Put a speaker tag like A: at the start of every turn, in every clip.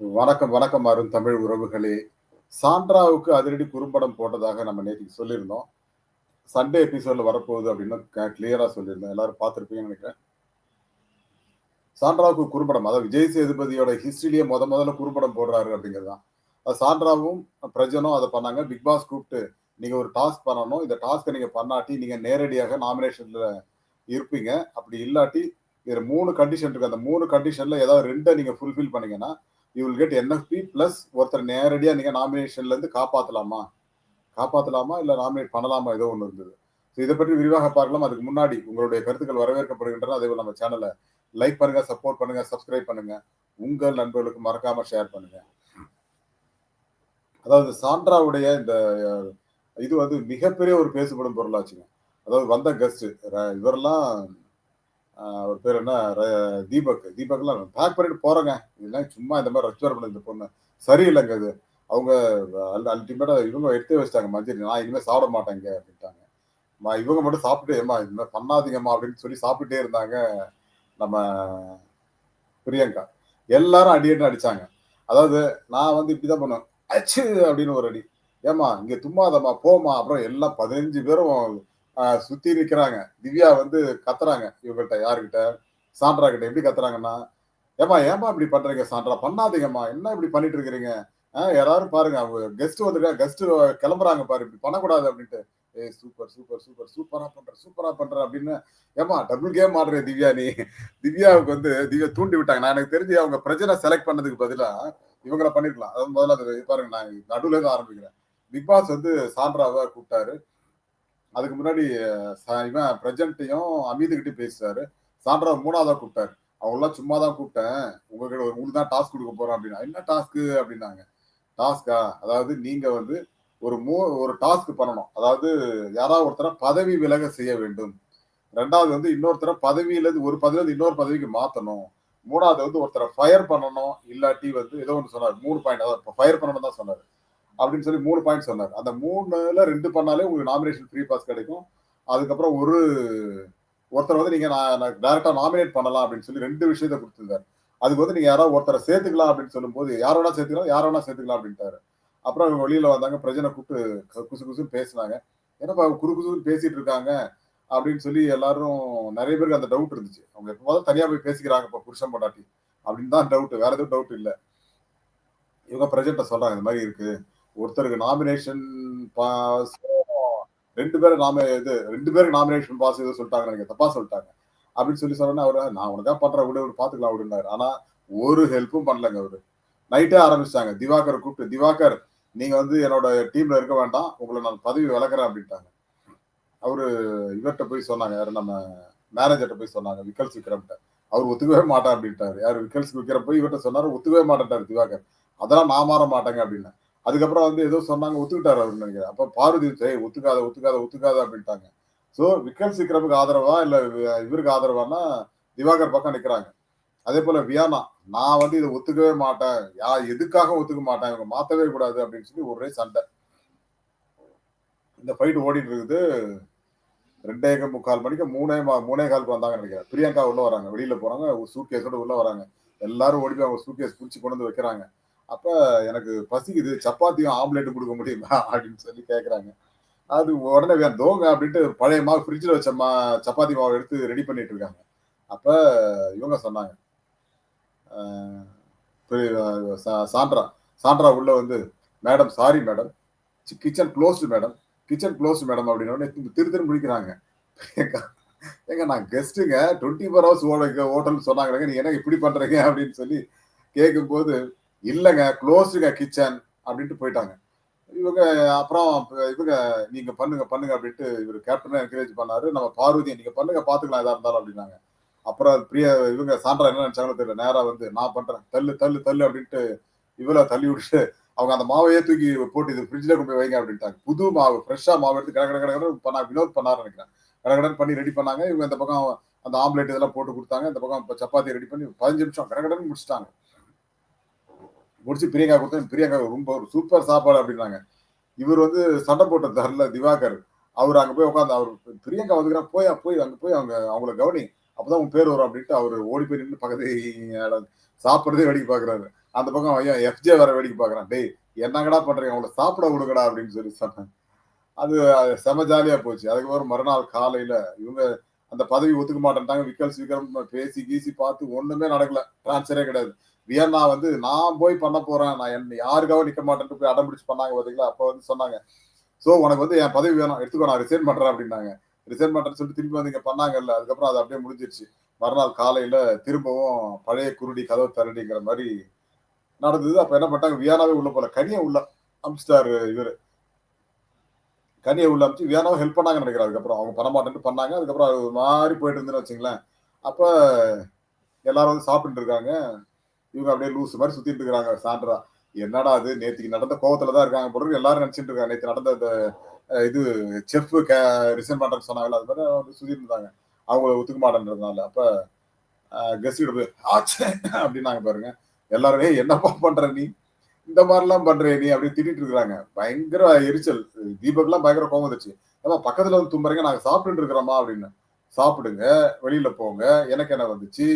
A: வணக்கம், வணக்கம் அருண் தமிழ் உறவுகளே! சாண்ட்ராவுக்கு அதிரடி குறும்படம் போட்டதாக நம்ம நேற்று சொல்லியிருந்தோம். சண்டே எபிசோட்ல வரப்போகுது அப்படின்னு கிளியரா சொல்லியிருந்தோம். எல்லாரும் பார்த்துருப்பீங்கன்னு நினைக்கிறேன் சாண்ட்ராவுக்கு குறும்படம், அதாவது விஜய் சேதுபதியோட ஹிஸ்டரியிலேயே முத முதல்ல குறும்படம் போடுறாரு அப்படிங்கிறது தான். அது சாண்ட்ராவும், பிரஜனும் அதை பண்ணாங்க. பிக் பாஸ் கூப்பிட்டு "நீங்க ஒரு டாஸ்க் பண்ணணும். இந்த டாஸ்க்கை நீங்க பண்ணாட்டி, நீங்க நேரடியாக நாமினேஷன்ல இருப்பீங்க. அப்படி இல்லாட்டி, இதில் மூணு கண்டிஷன் இருக்கு. அந்த மூணு கண்டிஷன்ல ஏதாவது ரெண்டை நீங்க ஃபுல்ஃபில் பண்ணீங்கன்னா, you will get NFP plus ஒருத்தர் நேரடியாக நீங்கள் நாமினேஷன்லேருந்து காப்பாற்றலாமா காப்பாற்றலாமா இல்லை நாமினேட் பண்ணலாமா?" ஏதோ ஒன்று இருந்தது. ஸோ இதை பற்றி விரிவாக பார்க்கலாம். அதுக்கு முன்னாடி உங்களுடைய கருத்துக்கள் வரவேற்கப்படுகின்றன. அதே போல் நம்ம சேனலை லைக் பண்ணுங்க, சப்போர்ட் பண்ணுங்க, சப்ஸ்கிரைப் பண்ணுங்க. உங்கள் நண்பர்களுக்கு மறக்காம ஷேர் பண்ணுங்க. அதாவது சாண்ட்ராவுடைய இந்த இது வந்து மிகப்பெரிய ஒரு பேசுபடும் பொருளாச்சுங்க. அதாவது வந்த கெஸ்ட் இவரெல்லாம் ஒரு அவர் பேர் என்ன? ர தீபக். தீபக்லாம் பேக் பண்ணிட்டு போறேங்க. இதெல்லாம் சும்மா இந்த மாதிரி ரெஸ்டோர் பண்ணுது இந்த பொண்ணு. சரியில்லைங்க அது அவங்க அல் அல்டிமேட்டா இவங்க எடுத்து வச்சிட்டாங்க மஞ்சள் "நான் இனிமேல் சாப்பிட மாட்டேங்க" அப்படின்ட்டாங்க. ம இவங்க மட்டும் சாப்பிட்டு, "ஏம்மா இது பண்ணாதீங்கம்மா" அப்படின்னு சொல்லி சாப்பிட்டுட்டே இருந்தாங்க நம்ம பிரியங்கா. எல்லாரும் அடி அடி அடிச்சாங்க. அதாவது நான் வந்து இப்படிதான் பண்ணுவேன். அச்சு அப்படின்னு ஒரு அடி. "ஏம்மா இங்க தும்மாதம்மா, போமா அப்புறம் எல்லாம் 15 பேரும் சுத்தி நிக்கிறாங்க. திவ்யா வந்து கத்துறாங்க இவங்கள்ட்ட யாருக்கிட்ட சாண்ட்ரா கிட்ட. எப்படி கத்துறாங்கன்னா, "ஏம்மா ஏம்மா இப்படி பண்றீங்க சாண்ட்ரா? பண்ணாதீங்கம்மா. என்ன இப்படி பண்ணிட்டு இருக்கிறீங்க? அ எல்லாரும் பாருங்க அவங்க கெஸ்ட் வந்திருக்காங்க. கெஸ்ட் கிளம்புறாங்க பாரு. இப்படி பண்ணக்கூடாது" அப்படின்ட்டு. "ஏய் சூப்பர், சூப்பர், சூப்பர். சூப்பரா பண்ற, சூப்பரா பண்ற" அப்படின்னு. "ஏம்மா டபுள் கேம் ஆடுற திவ்யா நீ." திவ்யாவுக்கு வந்து திவ்யா தூண்டி விட்டாங்க. நான் எனக்கு தெரிஞ்சு அவங்க பிரச்சனை செலக்ட் பண்ணதுக்கு பதிலா, இவங்கள பண்ணிருக்கலாம் அதாவது முதல்ல அது பாருங்க நான் நடுவுல இருந்து ஆரம்பிக்கிறேன். பிக் பாஸ் வந்து சாண்ட்ராவை கூப்பிட்டாரு. அதுக்கு முன்னாடி இவன் பிரஜன்ட்டயும், அமீதுகிட்டையும் பேசுறாரு சாண்ட்ராவ 3வதா கூப்பிட்டாரு. அவங்களாம் சும்மா தான் கூப்பிட்டேன். உங்ககிட்ட உங்களுக்கு தான் டாஸ்க் கொடுக்க போறேன்" அப்படின்னா. "என்ன டாஸ்க்கு?" அப்படின்னாங்க. டாஸ்கா அதாவது நீங்க வந்து ஒரு மூ ஒரு டாஸ்க் பண்ணணும். அதாவது யாராவது ஒருத்தரை பதவி விலக செய்ய வேண்டும். ரெண்டாவது வந்து இன்னொருத்தரை பதவியிலேருந்து ஒரு பதவியிலேருந்து இன்னொரு பதவிக்கு மாற்றணும் மூணாவது வந்து ஒருத்தரை ஃபயர் பண்ணணும். இல்லாட்டி வந்து ஏதோ ஒன்று சொன்னார் மூணு பாயிண்ட் அதாவது ஃபயர் பண்ணணும்னு தான் சொன்னார் அப்படின்னு சொல்லி மூணு பாயிண்ட் சொன்னார் அந்த 3ல 2 பண்ணாலே உங்களுக்கு நாமினேஷன் ஃப்ரீ பாஸ் கிடைக்கும். அதுக்கப்புறம் ஒரு ஒருத்தர் வந்து நீங்க நான் நான் நாமினேட் பண்ணலாம் அப்படின்னு சொல்லி ரெண்டு விஷயத்த கொடுத்துருந்தாரு அதுக்கு வந்து நீங்க யாராவது ஒருத்தரை சேர்த்துக்கலாம் அப்படின்னு சொல்லும்போது, யார வேணா சேர்த்துக்கலாம், யார வேணா சேர்த்துக்கலாம் அப்படின்ட்டாரு. அப்புறம் அவங்க வெளியில வந்தாங்க. பிரஜனை கூப்பிட்டு குசு குசுன்னு பேசுனாங்க. "என்னப்பா குறு குசுன்னு பேசிட்டு இருக்காங்க" அப்படின்னு சொல்லி எல்லாரும் நிறைய பேருக்கு அந்த டவுட் இருந்துச்சு. அவங்க எப்போதும் தனியா போய் பேசிக்கிறாங்க இப்ப புருஷன் பொண்டாட்டி. அப்படின்னு தான் டவுட். வேற எதுவும் டவுட் இல்லை இவங்க பிரஜன்ட்ட சொல்றாங்க. இந்த மாதிரி இருக்கு. ஒருத்தருக்கு நாமினேஷன் பாஸ் ரெண்டு பேரும் நாம இது ரெண்டு பேருக்கு நாமினேஷன் பாஸ் ஏதோ சொல்லிட்டாங்கன்னு நெனைக்கிறேன். தப்பா சொல்லிட்டாங்க. அப்படின்னு சொல்லி சொன்னோன்னே அவர் "நான் உனக்கா பண்ற விட அவர் பார்த்துக்கலாம்" அப்படின்னாரு. ஆனா ஒரு ஹெல்ப்பும் பண்ணலங்க அவரு. நைட்டே ஆரம்பிச்சாங்க திவாகர் கூப்பிட்டு, "திவாகர் நீங்க வந்து என்னோட டீம்ல இருக்க வேண்டாம். உங்களை நான் பதவி விளக்குறேன் அப்படின்ட்டாங்க. அவரு இவர்கிட்ட போய் சொன்னாங்க. யாரு நம்ம மேனேஜர்கிட்ட போய் சொன்னாங்க. விக்கல்ஸ் விக்ரம்கிட்ட அவர் ஒத்துக்கவே மாட்டார் அப்படின்ட்டாரு. யாரு விக்கல்ஸ் விக்ரம் போய் இவர்கிட்ட சொன்னாரு. ஒத்துக்கவே மாட்டேன்ட்டாரு திவாகர். "அதெல்லாம் நான் மாற மாட்டேங்க" அப்படின்னு அதுக்கப்புறம் வந்து ஏதோ சொன்னாங்க. ஒத்துக்கிட்டாரு அவர் நினைக்கிறேன் அப்ப பார்வதி, "ஏய் ஒத்துக்காத, ஒத்துக்காத, ஒத்துக்காத" அப்படின்ட்டாங்க. ஸோ விக்ரம் சீக்கிரமுக்கு ஆதரவா இல்ல இவருக்கு ஆதரவான்னா திவாகர் பக்கம் நிக்கிறாங்க. அதேபோல வியானா, "நான் வந்து இதை ஒத்துக்கவே மாட்டேன். யா எதுக்காக ஒத்துக்க மாட்டேன். இவங்க மாத்தவே கூடாது" அப்படின்னு சொல்லி ஒரே சண்டை. இந்த ஃபைட் ஓடிட்டு இருக்குது. 2:45 மணிக்கு மூணே மூணே காலுக்கு வந்தாங்கன்னு நினைக்கிறேன் பிரியங்கா உள்ள வராங்க. வெளியில போறாங்க. ஒரு சூட்கேஸோட உள்ள வராங்க. எல்லாரும் ஓடி போய் அவங்க சூட்கேஸ் பிடிச்சி கொண்டு வந்து வைக்கிறாங்க. அப்ப "எனக்கு பசிக்குது. சப்பாத்தியும் ஆம்லேட்டும் கொடுக்க முடியுமா?" அப்படின்னு சொல்லி கேட்குறாங்க அது உடனே "வேன் தோங்க" அப்படின்ட்டு பழைய மாவு ஃப்ரிட்ஜில் வச்ச மா சப்பாத்தி மாவு எடுத்து ரெடி பண்ணிட்டு இருக்காங்க. அப்ப இவங்க சொன்னாங்க. சாண்ட்ரா. சாண்ட்ரா உள்ள வந்து, "madam sorry madam. Kitchen closed madam. Kitchen closed madam" அப்படின்னு திரு திரு முடிக்கிறாங்க "ஏங்க நான் கெஸ்ட்டுங்க. 24 ஹவர்ஸ் ஓட ஹோட்டல்னு சொன்னாங்களேங்க. நீங்க என்ன இப்படி பண்றீங்க?" அப்படின்னு சொல்லி கேட்கும்போது, இல்லைங்க க்ளோஸுங்க கிச்சன்" அப்படின்ட்டு போயிட்டாங்க. இவங்க அப்புறம் இவங்க, "நீங்க பண்ணுங்க, பண்ணுங்க" அப்படின்ட்டு இவர் கேப்டனும் என்கரேஜ் பண்ணாரு. நம்ம பார்வதி "நீங்க பண்ணுங்க பாத்துக்கலாம் எதா இருந்தாலும்" அப்படின்னாங்க. அப்புறம் பிரியா இவங்க சாண்ட்ரா என்ன நெனச்சாங்களோ தெரியல. நேரா வந்து, "நான் பண்றேன். தள்ளு, தள்ளு, தள்ளு" அப்படின்ட்டு இவள தள்ளி விட்டுட்டு, அவங்க அந்த மாவையே தூக்கி போட்டு "இது ஃப்ரிட்ஜ்ல கொண்டு போய் வைங்க" அப்படின்ட்டாங்க. புது மாவு ஃப்ரெஷ்ஷா மாவு எடுத்து கட கட கடை பண்ணா வினோத் பண்ணாருன்னு கடை கடன் பண்ணி ரெடி பண்ணாங்க. இவங்க இந்த பக்கம் அந்த ஆம்லெட் இதெல்லாம் போட்டு கொடுத்தாங்க இந்த பக்கம் சப்பாத்தி ரெடி பண்ணி 15 நிமிஷம் கடை கடன் முடிச்சிட்டாங்க முடிச்சு பிரியங்கா கொடுத்தேன் பிரியங்கா ரொம்ப ஒரு சூப்பர் சாப்பாடு அப்படின்னாங்க. இவர் வந்து சண்டை போட்டிருந்தாருல்ல திவாகர். அவர் அங்கே போய் உட்காந்து அவர் பிரியங்கா வந்துக்கிறா, போய் போய் அங்கே போய் அவங்க அவங்கள கவனி. அப்பதான் உன் பேர் வரும்" அப்படின்ட்டு அவர் ஓடி போய் நின்று பக்கத்து சாப்பிட்றதே வேடிக்கை பார்க்குறாரு. அந்த பக்கம் ஐயா எஃப்ஜே வேற வேடிக்கை பார்க்குறான் டேய் என்னங்கடா பண்ணுறீங்க அவங்கள சாப்பிட விடுங்கடா அப்படின்னு சொல்லி சொன்னேன் அது செம ஜாலியாக போச்சு அதுக்கப்புறம் மறுநாள் காலையில் இவங்க அந்த பதவி ஒத்துக்க மாட்டேன்ட்டாங்க விக்கல் விக்ரம் பேசி கீசி பார்த்து ஒன்றுமே நடக்கல டிரான்ஸ்ஃபரே கிடையாது வியன்னா வந்து நான் போய் பண்ண போறேன். நான் என்ன யாருக்காக நிக்க மாட்டேன்ட்டு போய் அடம் பிடிச்சு பண்ணாங்க பாத்தீங்களா? அப்ப வந்து சொன்னாங்க சோ உனக்கு வந்து என் பதவி வேணும். எடுத்துக்கோ நான் ரிசைன் பண்றேன் அப்படின்னாங்க. ரிசைன் பண்றேன்னு சொல்லிட்டு திருப்பி வந்து இங்க பண்ணாங்கல்ல அதுக்கப்புறம் அது அப்படியே முடிஞ்சிருச்சு. மறுநாள் காலையில திரும்பவும் பழைய குருடி கதவு தரடிங்கிற மாதிரி நடந்தது. அப்ப என்ன பண்ணிட்டாங்க வியானாவே உள்ள போல கனியை உள்ள அமிச்சிட்டாரு இவரு. கனியை உள்ள அமிச்சு வியானாவை ஹெல்ப் பண்ணாங்கன்னு நினைக்கிறேன் அதுக்கப்புறம். அவங்க பண்ண மாட்டேன்னு பண்ணாங்க. அதுக்கப்புறம் அது ஒரு மாதிரி போயிட்டு இருந்துன்னு வச்சுங்களேன். அப்ப எல்லாரும் வந்து சாப்பிட்டு இருக்காங்க. இவங்க அப்படியே லூஸ் மாதிரி சுத்திட்டு இருக்காங்க சான்றா என்னடா அது நேத்திக்கு நடந்த கோவத்துல தான் இருக்காங்க போடுறது எல்லாரும் நினைச்சிட்டு இருக்காங்க. நேற்று நடந்த அந்த இது செஃப் ரிசைன் பண்றேன்னு சொன்னாங்கல்ல அது மாதிரி வந்து சுத்திட்டு இருந்தாங்க. அவங்கள ஒத்துக்க மாட்டேன்றதுனால. அப்ப கெஸ்ட் போய் ஆச்சே! அப்படின்னாங்க பாருங்க. எல்லாருமே என்னப்பா பண்ற நீ? இந்த மாதிரிலாம் பண்ற நீ? அப்படி திட்டிட்டு இருக்கிறாங்க. பயங்கர எரிச்சல். தீபக்லாம் பயங்கர கோவம் வந்துச்சு ஏமா பக்கத்துல வந்து தும்புறீங்க நாங்க சாப்பிட்டுட்டு இருக்கிறோமா அப்படின்னு. சாப்பிடுங்க வெளியில போங்க. எனக்கு என்ன வந்துச்சு?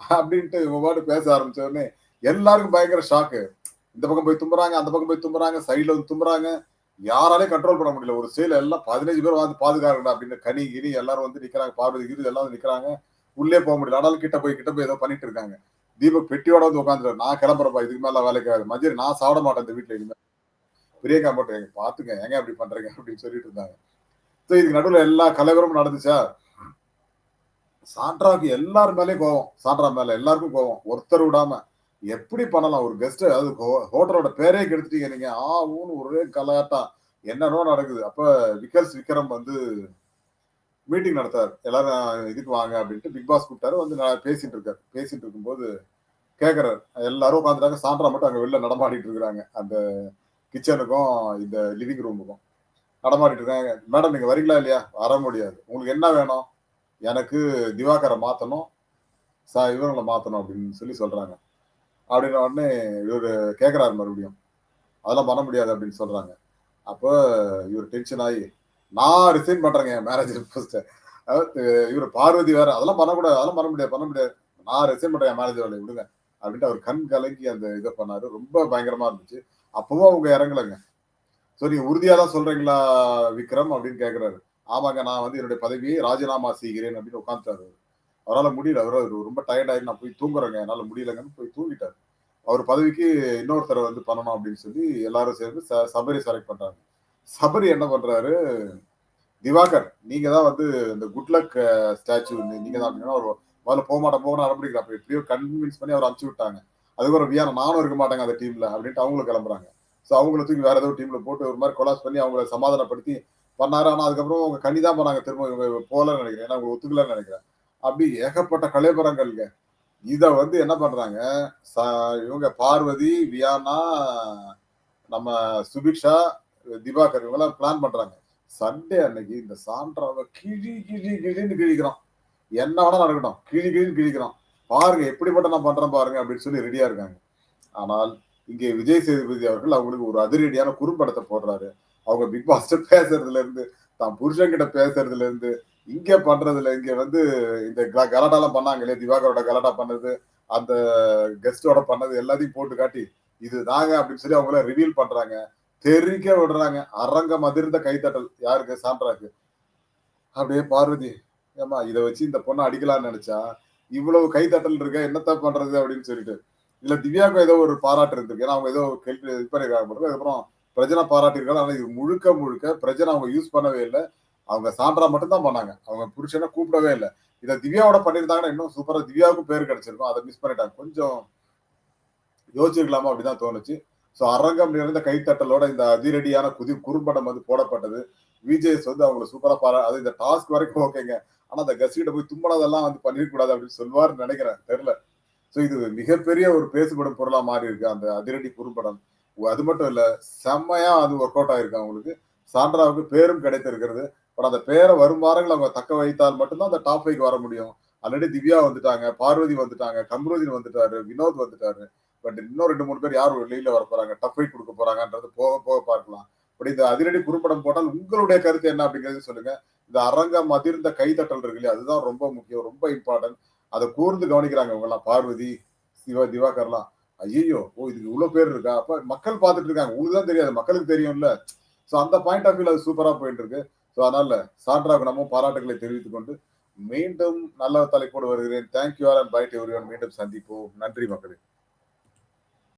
A: அப்படின்ட்டு இவங்க பாட்டு பேச ஆரம்பிச்ச உடனே எல்லாருக்கும் பயங்கர ஷாக்கு இந்த பக்கம் போய் தும்புறாங்க அந்த பக்கம் போய் தும்புறாங்க சைடில் வந்து தும்புறாங்க. யாராலையும் கண்ட்ரோல் பண்ண முடியல. ஒரு சைடுல எல்லாம் பதினஞ்சு பேர் வந்து பாதுகாக்கணும் அப்படின்னு கனி கினி எல்லாரும் வந்து நிக்கிறாங்க. பார்வதி கிரி எல்லாம் வந்து நிக்கிறாங்க. உள்ளே போக முடியல. ஆனாலும் கிட்ட போய் கிட்ட போய் ஏதோ பண்ணிட்டு இருக்காங்க. தீபக் பெட்டியோட வந்து உட்காந்துரு நான் கிளம்புறப்பா இதுக்கு மேல வேலைக்கு ஆகுது மஞ்சள் நான் சாப்பிட மாட்டேன் இந்த வீட்டுல இனிமேல் பிரியங்கா மட்டும் எங்க பாத்துங்க எங்க அப்படி பண்றீங்க? அப்படின்னு சொல்லிட்டு இருந்தாங்க. ஸோ இதுக்கு நடுவில் எல்லா கலவரமும் நடந்துச்சா? சாண்ட்ராவுக்கு எல்லார் மேலேயும் கோவம். சாண்ட்ரா மேல எல்லாருக்கும் கோவம். ஒருத்தர் விடாம. எப்படி பண்ணலாம்? ஒரு கெஸ்ட் அதாவது ஹோட்டலோட பேரே கெடுத்துட்டீங்க நீங்க. ஆ ஊன்னு ஒரே கலாட்டா. என்னன்னோ நடக்குது. அப்ப விக்கல்ஸ் விக்ரம் வந்து மீட்டிங் நடத்தார் எல்லாரும் இதுக்கு வாங்க அப்படின்ட்டு பிக் பாஸ் கூப்பிட்டாரு. வந்து நான் பேசிட்டு இருக்காரு. பேசிட்டு இருக்கும்போது கேக்குறாரு. எல்லாரும் உட்காந்துட்டாங்க சாண்ட்ரா மட்டும் அங்கே வெளில நடமாடிட்டு இருக்கிறாங்க. அந்த கிச்சனுக்கும் இந்த லிவிங் ரூமுக்கும் நடமாடிட்டு இருக்காங்க. மேடம் நீங்க வரீங்களா இல்லையா? வர முடியாது. உங்களுக்கு என்ன வேணும்? எனக்கு திவாகரை மாற்றணும் சா இவங்களை மாற்றணும் அப்படின்னு சொல்லி சொல்கிறாங்க அப்படின்ன உடனே இவர் கேட்குறாரு மறுபடியும். அதெல்லாம் பண்ண முடியாது அப்படின்னு சொல்கிறாங்க அப்போ இவர் டென்ஷன் ஆகி நான் ரிசைன் பண்ணுறேங்க என் மேனேஜர் போஸ்ட் இவர் பார்வதி வேற அதெல்லாம் பண்ணக்கூடாது அதெல்லாம் பண்ண முடியாது பண்ண முடியாது. நான் ரிசைன் பண்ணுறேன் என் மேனேஜர் வேலையை விடுங்க. அப்படின்ட்டு அவர் கண் கலங்கி அந்த இதை பண்ணாரு. ரொம்ப பயங்கரமாக இருந்துச்சு. அப்பவும் அவங்க இறங்கலைங்க. சரி உறுதியாக தான் சொல்கிறீங்களா விக்ரம் அப்படின்னு கேட்குறாரு ஆமாங்க நான் வந்து என்னுடைய பதவியை ராஜினாமா செய்கிறேன் அப்படின்னு உட்காந்துட்டாரு அவரால் முடியல. அவர் ரொம்ப டயர்ட் ஆகி நான் போய் தூங்குறேங்க. என்னால் முடியலங்கன்னு போய் தூங்கிட்டாரு. அவர் பதவிக்கு இன்னொருத்தரை வந்து பண்ணணும் அப்படின்னு சொல்லி எல்லாரும் சேர்ந்து ச- சபரி செலக்ட் பண்ணுறாரு சபரி என்ன பண்ணுறாரு திவாகர் நீங்க தான் வந்து இந்த குட்லக் ஸ்டாச்சு நீங்க தான் அப்படின்னா அவர் முதல்ல போக மாட்டேன் போகணும் அனுப்பிடிக்கிற அப்படி எப்படியோ கன்வின்ஸ் பண்ணி அவர் அனுப்பிச்சு விட்டாங்க. அதுக்கப்புறம் வியானா நானும் இருக்க மாட்டேங்க அந்த டீம்ல அப்படின்ட்டு அவங்களும் கிளம்புறாங்க. ஸோ அவங்கள தூக்கி வேற ஏதோ டீம்ல போட்டு ஒரு மாதிரி கொலாஸ் பண்ணி அவங்கள சமாதானப்படுத்தி பண்ணாரு. ஆனா அதுக்கப்புறம் அவங்க கனி தான் பண்ணாங்க. திரும்ப இவங்க போகலன்னு நினைக்கிறேன். ஏன்னா அவங்க ஒத்துக்கலன்னு நினைக்கிறேன். அப்படி ஏகப்பட்ட கலைபரங்கள்ங்க இத வந்து என்ன பண்றாங்க? ச- இவங்க பார்வதி வியானா நம்ம சுபிக்ஷா திவாகர் இவங்கெல்லாம் பிளான் பண்றாங்க. சண்டே அன்னைக்கு இந்த சான்றாவை கிழி கிழி கிழின்னு கிழிக்கிறான் என்ன வேணா நடக்கட்டும். கிழி கிழின்னு கிழிக்கிறான் பாருங்க எப்படிப்பட்ட நான் பண்றேன் பாருங்க அப்படின்னு சொல்லி ரெடியா இருக்காங்க. ஆனால் இங்கே விஜய் சேதுபதி அவர்கள் அவங்களுக்கு ஒரு அதிரடியான குறும்படத்தை போடுறாரு. அவங்க பிக் பாஸ்ட பேசுறதுல இருந்து தான் புருஷன் கிட்ட பேசுறதுல இருந்து இங்க பண்றதுல இங்க வந்து இந்த க- கலாட்டாலாம் பண்ணாங்களே திவாகரோட கலாட்டா பண்ணது அந்த கெஸ்டோட பண்ணது எல்லாத்தையும் போட்டு காட்டி இது தாங்க அப்படின்னு சொல்லி அவங்கள ரிவீல் பண்றாங்க. தெரிக்க விடுறாங்க. அரங்கம் அதிர்ந்த கைத்தட்டல். யாருக்கு? சான்றாக்கு அப்படியே பார்வதி ஏமா இதை வச்சு இந்த பொண்ணை அடிக்கலாம்னு நினைச்சா? இவ்வளவு கைத்தட்டல் இருக்க? என்னத்த பண்றது அப்படின்னு சொல்லிட்டு. இல்ல திவ்யாக்கும் ஏதோ ஒரு பாராட்டு இருந்திருக்கு. ஏன்னா அவங்க ஏதோ கேள்வி இது பண்ணிருக்காங்க அதுக்கப்புறம் பிரஜனை பாராட்டியிருக்காங்க. ஆனால் இது முழுக்க முழுக்க பிரஜனை அவங்க யூஸ் பண்ணவே இல்லை. அவங்க சான்றா மட்டும்தான் பண்ணாங்க. அவங்க புருஷனை கூப்பிடவே இல்லை. இதை திவ்யாவோட பண்ணியிருந்தாங்கன்னா இன்னும் சூப்பராக திவ்யாவுக்கும் பேர் கிடைச்சிருக்கும். அதை மிஸ் பண்ணிட்டாங்க. கொஞ்சம் யோசிச்சிருக்கலாமா? அப்படிதான் தோணுச்சு. ஸோ அரங்கம் நிறைந்த கைத்தட்டலோட இந்த அதிரடியான குதி குறும்படம் வந்து போடப்பட்டது. விஜேஎஸ் வந்து அவங்களை சூப்பராக பாரா அது இந்த டாஸ்க் வரைக்கும் ஓகேங்க ஆனால் அந்த கசிகிட்ட போய் தும்பனதெல்லாம் வந்து பண்ணிருக்கூடாது அப்படின்னு சொல்லுவாருன்னு நினைக்கிறேன். தெரில ஸோ இது மிகப்பெரிய ஒரு பேசுபடும் பொருளாக மாறி இருக்கு அந்த அதிரடி குறும்படம். அது மட்டும் இல்லை செம்மையா அது ஒர்க் அவுட் ஆயிருக்கு அவங்களுக்கு. சாண்ட்ராவுக்கு பேரும் கிடைத்திருக்கிறது. பட் அந்த பேரை வரும் வாரங்கள் அவங்க தக்க வைத்தால் மட்டும்தான் அந்த டாப் ஃபைவ் வர முடியும். ஆல்ரெடி திவ்யா வந்துட்டாங்க பார்வதி வந்துட்டாங்க கம்ருதீன் வந்துட்டாரு வினோத் வந்துட்டாரு. பட் இன்னும் ரெண்டு மூணு பேர் யார் வெளியில வர போறாங்க? டஃப் ஃபைட் கொடுக்க போறாங்கன்றது போக போக பார்க்கலாம். பட் இந்த அதிரடி குறும்படம் போட்டால் உங்களுடைய கருத்து என்ன அப்படிங்கிறது சொல்லுங்க. இந்த அரங்கம் அதிர்ந்த கைத்தட்டல் இருக்கு இல்லையா? அதுதான் ரொம்ப முக்கியம் ரொம்ப இம்பார்ட்டன்ட் அதை கூர்ந்து கவனிக்கிறாங்க இவங்க எல்லாம் பார்வதி சிவா திவாகர்லாம். ஐயோ ஓ இதுக்கு இவ்வளவு பேர் இருக்கா? அப்ப மக்கள் பார்த்துட்டு இருக்காங்க. உங்களுக்கு தான் தெரியாது. மக்களுக்கு தெரியும்ல. சோ அந்த பாயிண்ட் ஆஃப் வியூல அது சூப்பரா போயிட்டு இருக்கு. சோ அதனால சான்றா குணமும் பாராட்டுகளை தெரிவித்துக் கொண்டு மீண்டும் நல்ல தலைப்போடு வருகிறேன். Thank you R and byte every மீண்டும் சந்திப்போம். நன்றி மக்களே.